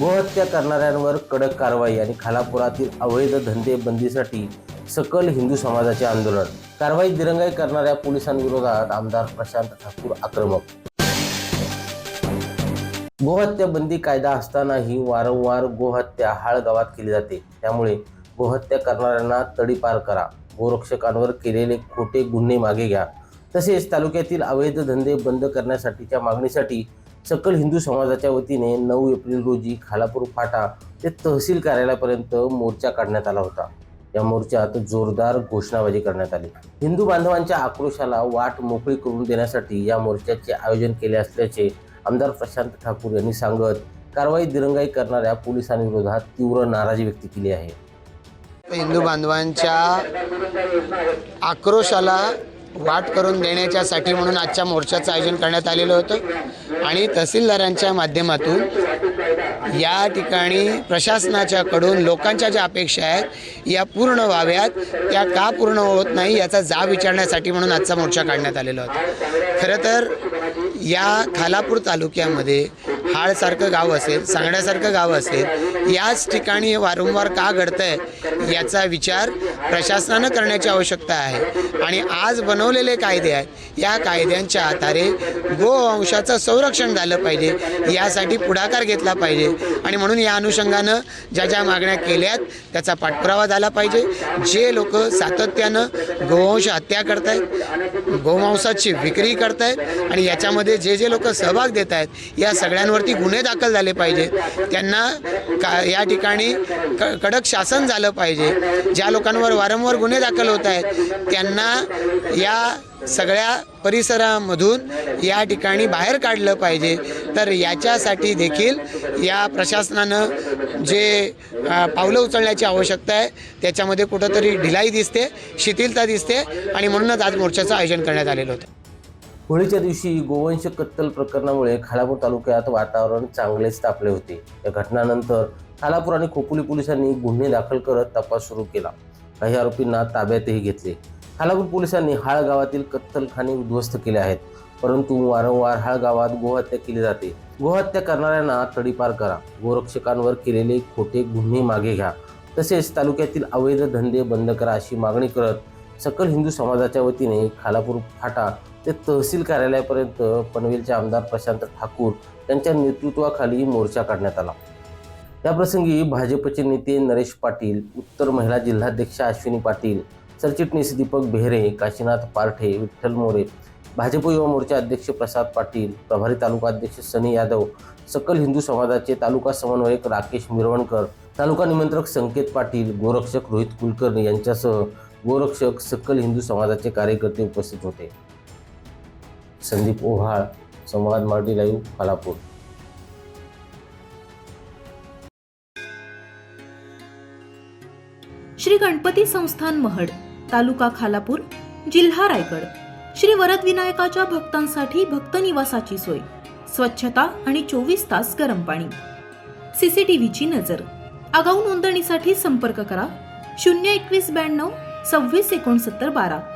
गोहत्या करणाऱ्यांवर कडक कारवाई आणि खालापुरातील अवैध धंदे बंदीसाठी सकल हिंदू समाजाचे आंदोलन. कारवाई दिरंगाई करणाऱ्या पोलिसांविरोधात आमदार प्रशांत ठाकूर आक्रमक. गोहत्या बंदी कायदा असतानाही वारंवार गोहत्या हाळ गावात केली जाते. त्यामुळे गोहत्या करणाऱ्यांना तडीपार करा. गोरक्षकांवर केलेले खोटे गुन्हे मागे घ्या. तसेच तालुक्यातील अवैध धंदे बंद करण्यासाठीच्या मागणीसाठी सकल हिंदू समाजाच्या वतीने नऊ एप्रिल रोजी खालापूर फाटा ते तहसील कार्यालयापर्यंत मोर्चा काढण्यात आला होता. या मोर्चात जोरदार घोषणाबाजी करण्यात आली. हिंदू बांधवांच्या आक्रोशाला वाट मोकळी करून देण्यासाठी या मोर्चाचे आयोजन केले असल्याचे आमदार प्रशांत ठाकूर यांनी सांगत कारवाई दिरंगाई करणाऱ्या पोलिसांविरोधात तीव्र नाराजी व्यक्त केली आहे. हिंदू बांधवांच्या आक्रोशाला वाट करून देण्याच्यासाठी म्हणून आजच्या मोर्चाचं आयोजन करण्यात आलेलं होतं. आणि तहसीलदारांच्या माध्यमातून या ठिकाणी प्रशासनाच्याकडून लोकांच्या ज्या अपेक्षा आहेत या पूर्ण व्हाव्यात त्या का पूर्ण होत नाही याचा जाब विचारण्यासाठी म्हणून आजचा मोर्चा काढण्यात आलेला होता. खरं तर या खालापूर तालुक्यामध्ये हाळसारखं गाव असेल सांगण्यासारखं गाव असेल याच ठिकाणी हे वारंवार का घडतं आहे याचा विचार प्रशासनानं करण्याची आवश्यकता आहे. आणि आज बनवलेले कायदे आहेत या कायद्यांच्या आधारे गोवंशाचं संरक्षण झालं पाहिजे यासाठी पुढाकार घेतला पाहिजे. आणि म्हणून या अनुषंगानं ज्या ज्या मागण्या केल्यात त्याचा पाठपुरावा झाला पाहिजे. जे लोक सातत्यानं गोवंश हत्या करत आहेत गोमांसाची विक्री करत आहेत आणि याच्यामध्ये जे जे लोक सहभाग देत आहेत या त्यांच्यावरती गुन्हे दाखल झाले पाहिजे. त्यांना का या ठिकाणी क कडक शासन झालं पाहिजे. ज्या लोकांवर वारंवार गुन्हे दाखल होत आहेत त्यांना या सगळ्या परिसरामधून या ठिकाणी बाहेर काढलं पाहिजे. तर याच्यासाठी देखील या प्रशासनानं जे पावलं उचलण्याची आवश्यकता आहे त्याच्यामध्ये कुठंतरी ढिलाई दिसते शिथिलता दिसते आणि म्हणूनच आज मोर्चाचं आयोजन करण्यात आलेलं होतं. होळीच्या दिवशी गोवंश कत्तल प्रकरणामुळे खालापूर तालुक्यात वातावरण चांगलेच तापले होते. या घटनानंतर खालापूर आणि खोपोली पोलिसांनी गुन्हे दाखल करत तपास सुरू केला. काही आरोपींना ताब्यातही घेतले. खालापूर पोलिसांनी हाळ गावातील कत्तलखाने उद्ध्वस्त केले आहेत परंतु वारंवार हाळ गावात गोहत्या केली जाते. गोहत्या करणाऱ्यांना तडीपार करा. गोरक्षकांवर केलेले खोटे गुन्हे मागे घ्या. तसेच तालुक्यातील अवैध धंदे बंद करा अशी मागणी करत सकल हिंदू समाजाच्या वतीने खालापूर फाटा ते तहसील कार्यालयापर्यंत पनवेलचे आमदार प्रशांत ठाकूर यांच्या नेतृत्वाखाली मोर्चा काढण्यात आला. याप्रसंगी भाजपचे नेते नरेश पाटील उत्तर महिला जिल्हाध्यक्ष अश्विनी पाटील सरचिटणीस दीपक बेहरे काशीनाथ पारठे विठ्ठल मोरे भाजप युवा मोर्चा अध्यक्ष प्रसाद पाटील प्रभारी तालुका अध्यक्ष सनी यादव सकल हिंदू समाजाचे तालुका समन्वयक राकेश मिरवणकर तालुका निमंत्रक संकेत पाटील गोरक्षक रोहित कुलकर्णी यांच्यासह गोरक्षक सकल हिंदू समाजाचे कार्यकर्ते उपस्थित होते. संदीप ओव्हाळ संवाद मराठी लाईव्ह खालापूर श्री गणपती संस्थान महड तालुका खालापूर जिल्हा रायगड. श्री वरदविनायकाच्या भक्तांसाठी भक्त निवासाची सोय स्वच्छता आणि चोवीस तास गरम पाणी. सीसीटीव्हीची नजर. आगाऊ नोंदणीसाठी संपर्क करा शून्य एकवीस ब्याण्णव सव्वीस एकोणसत्तर बारा.